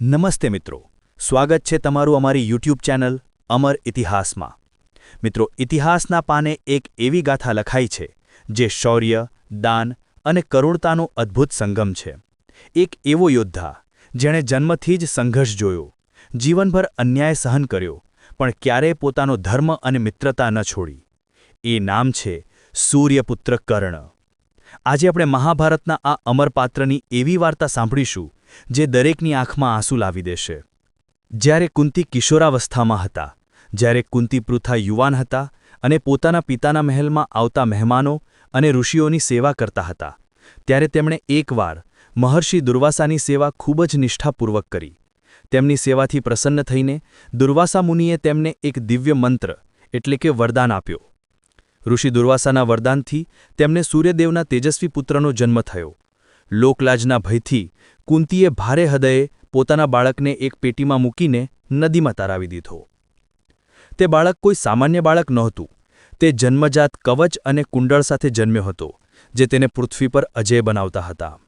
નમસ્તે મિત્રો. સ્વાગત છે તમારું અમારી યુટ્યુબ ચેનલ અમર ઇતિહાસમાં. મિત્રો, ઇતિહાસના પાને એક એવી ગાથા લખાઈ છે, જે શૌર્ય, દાન અને કરુણતાનો અદ્ભુત સંગમ છે. એક એવો યોદ્ધા, જેણે જન્મથી જ સંઘર્ષ જોયો, જીવનભર અન્યાય સહન કર્યો, પણ ક્યારેય પોતાનો ધર્મ અને મિત્રતા ન છોડી. એ નામ છે સૂર્યપુત્ર કર્ણ. આજે આપણે મહાભારતના આ અમરપાત્રની એવી વાર્તા સાંભળીશું જે દરેકની આંખમાં આંસુ લાવી દેશે. જ્યારે કુંતી કિશોરાવસ્થામાં હતા, જ્યારે કુંતી પૃથા યુવાન હતા અને પોતાના પિતાના મહેલમાં આવતા મહેમાનો અને ઋષિઓની સેવા કરતા હતા, ત્યારે તેમણે એકવાર મહર્ષિ દુર્વાસાની સેવા ખૂબ જ નિષ્ઠાપૂર્વક કરી. તેમની સેવાથી પ્રસન્ન થઈને દુર્વાસા મુનિએ તેમને એક દિવ્ય મંત્ર, એટલે કે વરદાન આપ્યો. ઋષિ દુર્વાસાના વરદાનથી તેમને સૂર્યદેવના તેજસ્વી પુત્રનો જન્મ થયો. લોકલાજના ભયથી કુંતીએ ભારે હૃદયે પોતાના બાળકને એક પેટીમાં મૂકીને નદીમાં તારાવી દીધો. તે બાળક કોઈ સામાન્ય બાળક નહોતું. તે જન્મજાત કવચ અને કુંડળ સાથે જન્મ્યો હતો, જે તેને પૃથ્વી પર અજય બનાવતા હતા.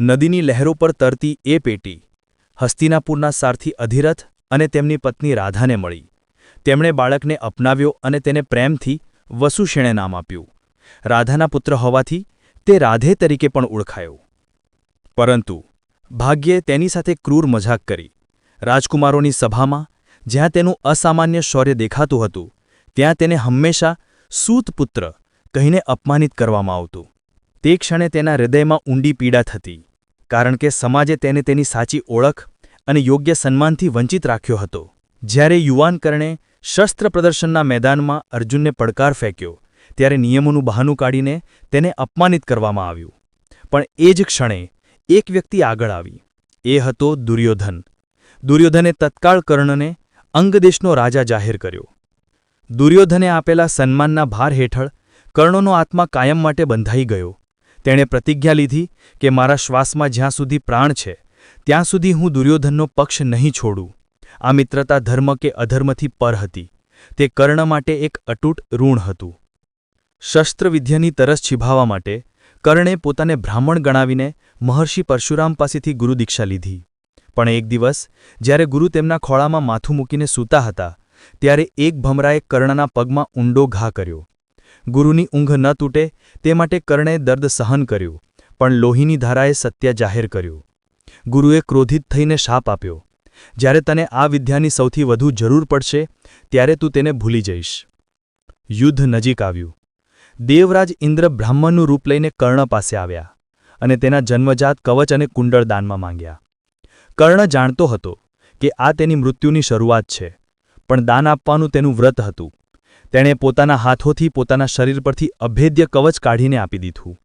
નદીની લહેરો પર તરતી એ પેટી હસ્તિનાપુરના સારથી અધિરથ અને તેમની પત્ની રાધાને મળી. તેમણે બાળકને અપનાવ્યો અને તેને પ્રેમથી વસુશેણે નામ આપ્યું. રાધાના પુત્ર હોવાથી તે રાધે તરીકે પણ ઓળખાયો. પરંતુ ભાગ્યે તેની સાથે ક્રૂર મજાક કરી. રાજકુમારોની સભામાં, જ્યાં તેનું અસામાન્ય શૌર્ય દેખાતું હતું, ત્યાં તેને હંમેશા સૂતપુત્ર કહીને અપમાનિત કરવામાં આવતું. તે ક્ષણે તેના હૃદયમાં ઊંડી પીડા થતી, કારણ કે સમાજે તેને તેની સાચી ઓળખ અને યોગ્ય સન્માનથી વંચિત રાખ્યો હતો. જ્યારે યુવાન કર્ણે શસ્ત્ર પ્રદર્શનના મેદાનમાં અર્જુનને પડકાર ફેંક્યો, ત્યારે નિયમોનું બહાનું કાઢીને તેને અપમાનિત કરવામાં આવ્યું. પણ એ જ ક્ષણે એક વ્યક્તિ આગળ આવી. એ હતો દુર્યોધન. દુર્યોધને તત્કાળ કર્ણને અંગદેશનો રાજા જાહેર કર્યો. દુર્યોધને આપેલા સન્માનના ભાર હેઠળ કર્ણનો આત્મા કાયમ માટે બંધાઈ ગયો. તેણે પ્રતિજ્ઞા લીધી કે મારા શ્વાસમાં જ્યાં સુધી પ્રાણ છે, ત્યાં સુધી હું દુર્યોધનનો પક્ષ નહીં છોડું. આ મિત્રતા ધર્મ કે અધર્મથી પર હતી. તે કર્ણ માટે એક અતૂટ ઋણ હતું. શસ્ત્રવિદ્યાની તરસ છિભાવવા માટે કર્ણે પોતાને બ્રાહ્મણ ગણાવીને મહર્ષિ પરશુરામ પાસેથી ગુરુદીક્ષા લીધી. પણ એક દિવસ, જ્યારે ગુરુ તેમના ખોળામાં માથું મૂકીને સૂતા હતા, ત્યારે એક ભમરાએ કર્ણના પગમાં ઊંડો ઘા કર્યો. ગુરુની ઊંઘ ન તૂટે તે માટે કર્ણે દર્દ સહન કર્યું, પણ લોહીની ધારાએ સત્ય જાહેર કર્યું. ગુરુએ ક્રોધિત થઈને શાપ આપ્યો. જ્યારે તને આ વિદ્યાની સૌથી વધુ જરૂર પડશે, ત્યારે તું તેને ભૂલી જઈશ. યુદ્ધ નજીક આવ્યું. દેવરાજ ઇન્દ્ર બ્રાહ્મણનું રૂપ લઈને કર્ણ પાસે આવ્યા અને તેના જન્મજાત કવચ અને કુંડળ દાનમાં માંગ્યા. કર્ણ જાણતો હતો કે આ તેની મૃત્યુની શરૂઆત છે, પણ દાન આપવાનું તેનું વ્રત હતું. તેણે પોતાના હાથોથી પોતાના શરીર પરથી અભેદ્ય કવચ કાઢીને આપી દીધું.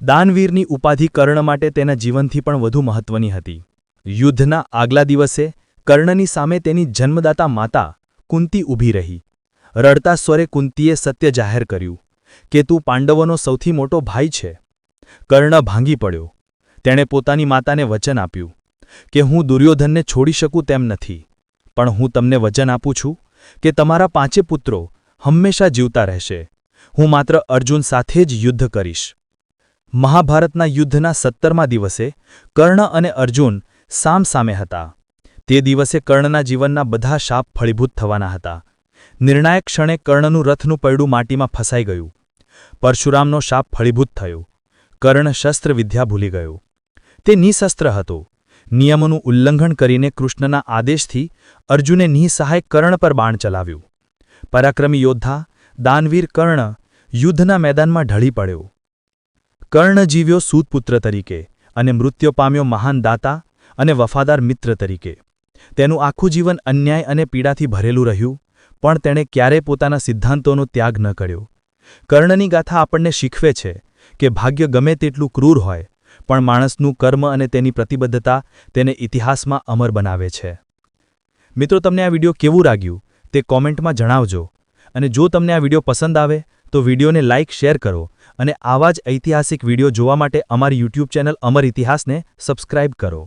દાનવીરની ઉપાધિ કર્ણ માટે તેના જીવનથી પણ વધુ મહત્વની હતી. યુદ્ધના આગલા દિવસે કર્ણની સામે તેની જન્મદાતા માતા કુંતી ઊભી રહી. રડતા સ્વરે કુંતીએ સત્ય જાહેર કર્યું. કે તું પાંડવોનો સૌથી મોટો ભાઈ છે. કર્ણ ભાંગી પડ્યો. તેણે પોતાની માતાને વચન આપ્યું કે હું દુર્યોધનને છોડી શકું તેમ નથી. પણ હું તમને વચન આપું છું કે તમારા પાંચે પુત્રો હંમેશા જીવતા રહેશે. હું માત્ર અર્જુન સાથે જ યુદ્ધ કરીશ. મહાભારતના યુદ્ધના સત્તરમા દિવસે કર્ણ અને અર્જુન સામસામે હતા. તે દિવસે કર્ણના જીવનના બધા શાપ ફળીભૂત થવાના હતા. નિર્ણાયક ક્ષણે કર્ણનું રથનું પૈડું માટીમાં ફસાઈ ગયું. પરશુરામનો શાપ ફળીભૂત થયો. કર્ણ શસ્ત્રવિદ્યા ભૂલી ગયો. તે નિશસ્ત્ર હતો. નિયમોનું ઉલ્લંઘન કરીને કૃષ્ણના આદેશથી અર્જુને નિસહાય કર્ણ પર બાણ ચલાવ્યું. પરાક્રમી યોદ્ધા, દાનવીર કર્ણ, યુદ્ધના મેદાનમાં ઢળી પડ્યો. કર્ણ જીવ્યો સૂતપુત્ર તરીકે અને મૃત્યુ પામ્યો મહાન દાતા અને વફાદાર મિત્ર તરીકે. તેનું આખું જીવન અન્યાય અને પીડાથી ભરેલું રહ્યું, પણ તેણે ક્યારેય પોતાના સિદ્ધાંતોનો ત્યાગ ન કર્યો. કર્ણની ગાથા આપણને શીખવે છે કે ભાગ્ય ગમે તેટલું ક્રૂર હોય, પણ માણસનું કર્મ અને તેની પ્રતિબદ્ધતા તેને ઇતિહાસમાં અમર બનાવે છે. મિત્રો, તમને આ વીડિયો કેવું લાગ્યું તે કોમેન્ટમાં જણાવજો અને જો તમને આ વીડિયો પસંદ આવે તો વિડિયોને લાઇક, શેર કરો અને આવા જ ઐતિહાસિક વીડિયો જોવા માટે અમારી યુટ્યુબ ચેનલ અમર ઇતિહાસને સબસ્ક્રાઇબ કરો.